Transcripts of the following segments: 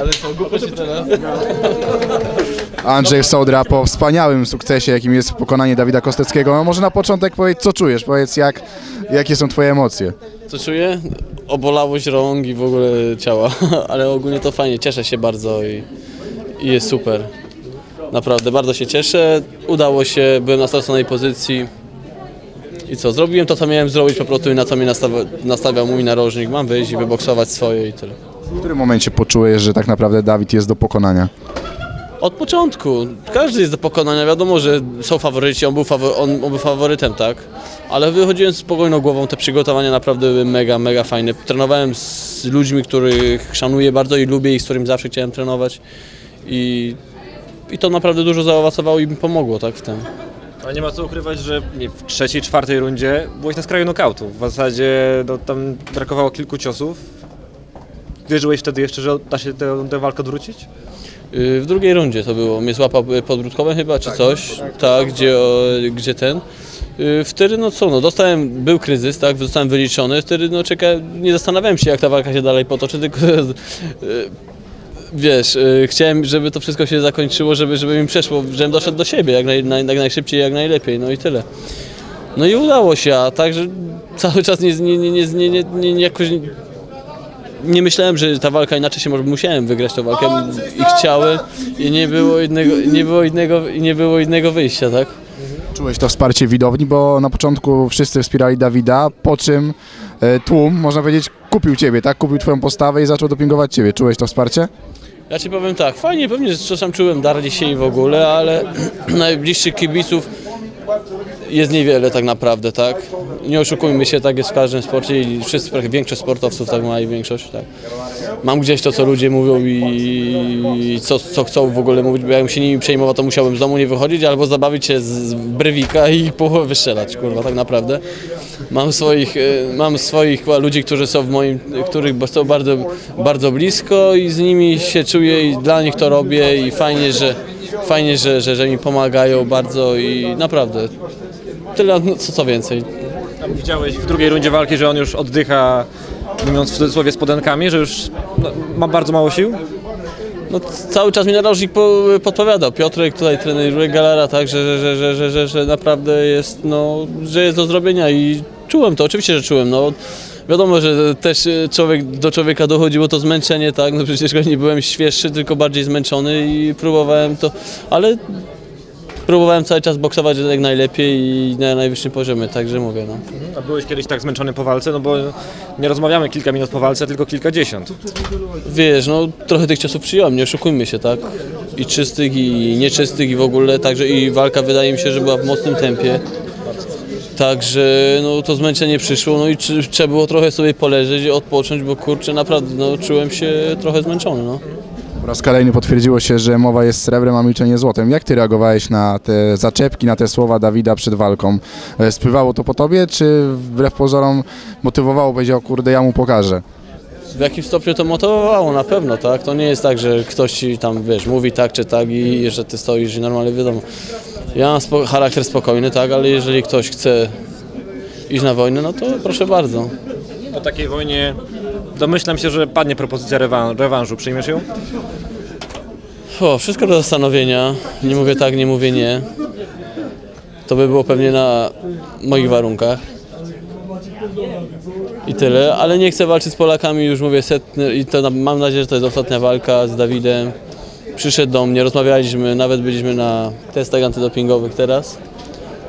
Ale co, głupio się teraz? Andrzej Sołdra po wspaniałym sukcesie, jakim jest pokonanie Dawida Kosteckiego. No może na początek powiedz, co czujesz, powiedz jak, jakie są twoje emocje. Co czuję? Obolałość rąk i w ogóle ciała, ale ogólnie to fajnie, cieszę się bardzo i, i jest super. Naprawdę, bardzo się cieszę. Udało się, byłem na straconej pozycji. I co, zrobiłem to, co miałem zrobić po prostu i na co mnie nastawia, nastawiał mój narożnik. Mam wyjść i wyboksować swoje i tyle. W którym momencie poczujesz, że tak naprawdę Dawid jest do pokonania? Od początku. Każdy jest do pokonania. Wiadomo, że są faworyci, on był, fawo- on, on był faworytem, tak? Ale wychodziłem z spokojną głową. Te przygotowania naprawdę były mega, mega fajne. Trenowałem z ludźmi, których szanuję bardzo i lubię i z którymi zawsze chciałem trenować. I, i to naprawdę dużo zaowocowało i mi pomogło, tak, w tym. Ale nie ma co ukrywać, że nie, w trzeciej, czwartej rundzie byłeś na skraju nokautu. W zasadzie no, tam brakowało kilku ciosów. Wierzyłeś wtedy jeszcze, że da się tę, tę walkę odwrócić? Y, W drugiej rundzie to było. Mnie złapał y, podbródkowym chyba, czy coś. Tak, gdzie, o, gdzie ten. Y, Wtedy no co, no dostałem, był kryzys, tak, zostałem wyliczony, wtedy no czekałem, nie zastanawiałem się jak ta walka się dalej potoczy, tylko wiesz, chciałem, żeby to wszystko się zakończyło, żeby, żeby mi przeszło, żebym doszedł do siebie jak, naj, naj, jak najszybciej, jak najlepiej, no i tyle. No i udało się, a także cały czas nie, nie, nie, nie, nie, nie, nie, nie jakoś nie, myślałem, że ta walka inaczej się może musiałem wygrać tę walkę i chciałem i nie było innego, nie było innego, nie było innego wyjścia, tak? Czułeś to wsparcie widowni, bo na początku wszyscy wspierali Dawida, po czym e, tłum, można powiedzieć, kupił ciebie, tak? Kupił twoją postawę i zaczął dopingować ciebie. Czułeś to wsparcie? Ja ci powiem tak, fajnie, pewnie, że czasem czułem dar dzisiaj w ogóle, ale najbliższych kibiców jest niewiele tak naprawdę, tak? Nie oszukujmy się, tak jest w każdym sporcie i wszyscy, większość sportowców tak ma i większość, tak. Mam gdzieś to, co ludzie mówią i co, co chcą w ogóle mówić, bo jakbym się nimi przejmował, to musiałbym z domu nie wychodzić albo zabawić się z- brewika i połowę wystrzelać, kurwa, tak naprawdę. Mam swoich, e, mam swoich ludzi, którzy są w moim, których są bardzo, bardzo blisko i z nimi się czuję i dla nich to robię i fajnie, że, fajnie, że, że, że mi pomagają bardzo i naprawdę tyle, no, co, co więcej. Tam widziałeś w drugiej rundzie walki, że on już oddycha, mówiąc w cudzysłowie, spodenkami, że już no, ma bardzo mało sił? No, cały czas mi narożnik po, podpowiadał. Piotrek tutaj trenuje Galara, tak, że, że, że, że, że, że naprawdę jest, no, że jest do zrobienia i czułem to, oczywiście, że czułem. No, wiadomo, że też e, człowiek, do człowieka dochodziło to zmęczenie, tak, no przecież nie byłem świeższy, tylko bardziej zmęczony i próbowałem to, ale próbowałem cały czas boksować jak najlepiej i na najwyższym poziomie, także mówię, no. A byłeś kiedyś tak zmęczony po walce? No bo nie rozmawiamy kilka minut po walce, tylko kilkadziesiąt. Wiesz, no trochę tych ciosów przyjąłem, nie oszukujmy się, tak? I czystych, i nieczystych, i w ogóle, także i walka wydaje mi się, że była w mocnym tempie. Także no to zmęczenie przyszło, no i trzeba było trochę sobie poleżeć, odpocząć, bo kurczę, naprawdę no, czułem się trochę zmęczony, no. Po raz kolejny potwierdziło się, że mowa jest srebrem, a milczenie złotem. Jak ty reagowałeś na te zaczepki, na te słowa Dawida przed walką? E, Spływało to po tobie, czy wbrew pozorom motywowało, powiedział, kurde, ja mu pokażę? W jakimś stopniu to motywowało na pewno, tak? To nie jest tak, że ktoś ci tam, wiesz, mówi tak czy tak i że ty stoisz i normalnie wiadomo. Ja mam spo- charakter spokojny, tak? Ale jeżeli ktoś chce iść na wojnę, no to proszę bardzo. Po takiej wojnie domyślam się, że padnie propozycja rewan- rewanżu. Przyjmiesz ją? O, wszystko do zastanowienia. Nie mówię tak, nie mówię nie. To by było pewnie na moich warunkach. I tyle, ale nie chcę walczyć z Polakami, już mówię setny i to mam nadzieję, że to jest ostatnia walka z Dawidem. Przyszedł do mnie, rozmawialiśmy, nawet byliśmy na testach antydopingowych teraz,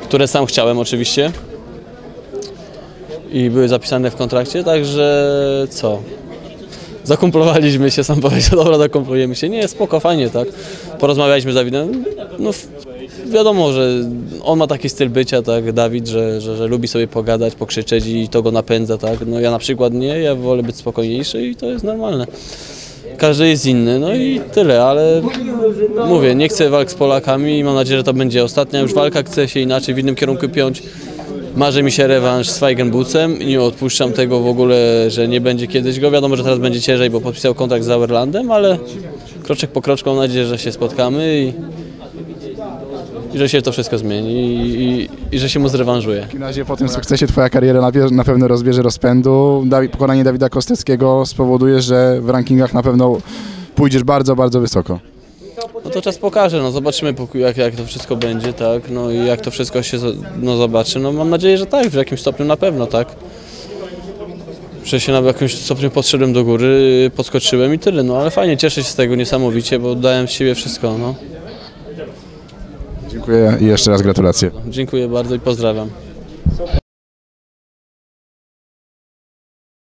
które sam chciałem oczywiście. I były zapisane w kontrakcie, także co? Zakumplowaliśmy się, sam powiedział, dobra, zakumplujemy się. Nie, spoko, fajnie, tak. Porozmawialiśmy z Dawidem. No, wiadomo, że on ma taki styl bycia, tak, Dawid, że, że, że lubi sobie pogadać, pokrzyczeć i to go napędza, tak. No ja na przykład nie, ja wolę być spokojniejszy i to jest normalne. Każdy jest inny, no i tyle, ale mówię, nie chcę walk z Polakami i mam nadzieję, że to będzie ostatnia już walka, chcę się inaczej w innym kierunku piąć. Marzy mi się rewanż z Feigenbucem i nie odpuszczam tego w ogóle, że nie będzie kiedyś go. Wiadomo, że teraz będzie ciężej, bo podpisał kontrakt z Sauerlandem, ale kroczek po kroczku mam nadzieję, że się spotkamy i, i że się to wszystko zmieni i, i, i że się mu zrewanżuje. W takim razie po tym sukcesie twoja kariera na, na pewno rozbierze rozpędu. Dawid, pokonanie Dawida Kosteckiego spowoduje, że w rankingach na pewno pójdziesz bardzo, bardzo wysoko. No to czas pokaże, no zobaczymy jak, jak to wszystko będzie, tak, no i jak to wszystko się no, zobaczy, no mam nadzieję, że tak, w jakimś stopniu na pewno, tak. Że się na jakimś stopniu podszedłem do góry, podskoczyłem i tyle, no ale fajnie, cieszę się z tego niesamowicie, bo dałem z siebie wszystko, no. Dziękuję i jeszcze raz gratulacje. Dziękuję bardzo i pozdrawiam.